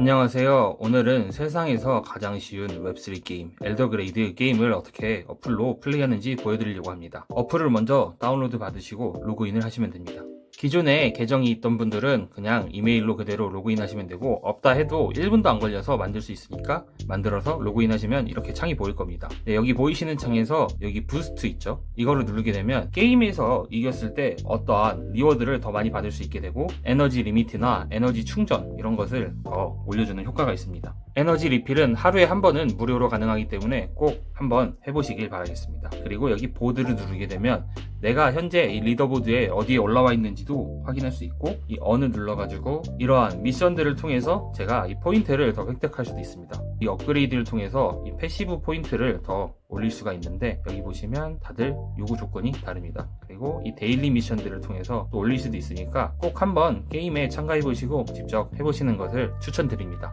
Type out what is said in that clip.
안녕하세요. 오늘은 세상에서 가장 쉬운 웹3 게임, 엘더그레이드 게임을 어떻게 어플로 플레이하는지 보여드리려고 합니다. 어플을 먼저 다운로드 받으시고 로그인을 하시면 됩니다. 기존에 계정이 있던 분들은 그냥 이메일로 그대로 로그인 하시면 되고 없다 해도 1분도 안 걸려서 만들 수 있으니까 만들어서 로그인 하시면 이렇게 창이 보일 겁니다. 네, 여기 보이시는 창에서 여기 부스트 있죠? 이거를 누르게 되면 게임에서 이겼을 때 어떠한 리워드를 더 많이 받을 수 있게 되고 에너지 리미트나 에너지 충전 이런 것을 더 올려주는 효과가 있습니다. 에너지 리필은 하루에 한 번은 무료로 가능하기 때문에 꼭 한번 해보시길 바라겠습니다. 그리고 여기 보드를 누르게 되면 내가 현재 이 리더보드에 어디에 올라와 있는지도 확인할 수 있고 이 어느 눌러가지고 이러한 미션들을 통해서 제가 이 포인트를 더 획득할 수도 있습니다. 이 업그레이드를 통해서 이 패시브 포인트를 더 올릴 수가 있는데 여기 보시면 다들 요구 조건이 다릅니다. 그리고 이 데일리 미션들을 통해서 또 올릴 수도 있으니까 꼭 한번 게임에 참가해 보시고 직접 해보시는 것을 추천드립니다.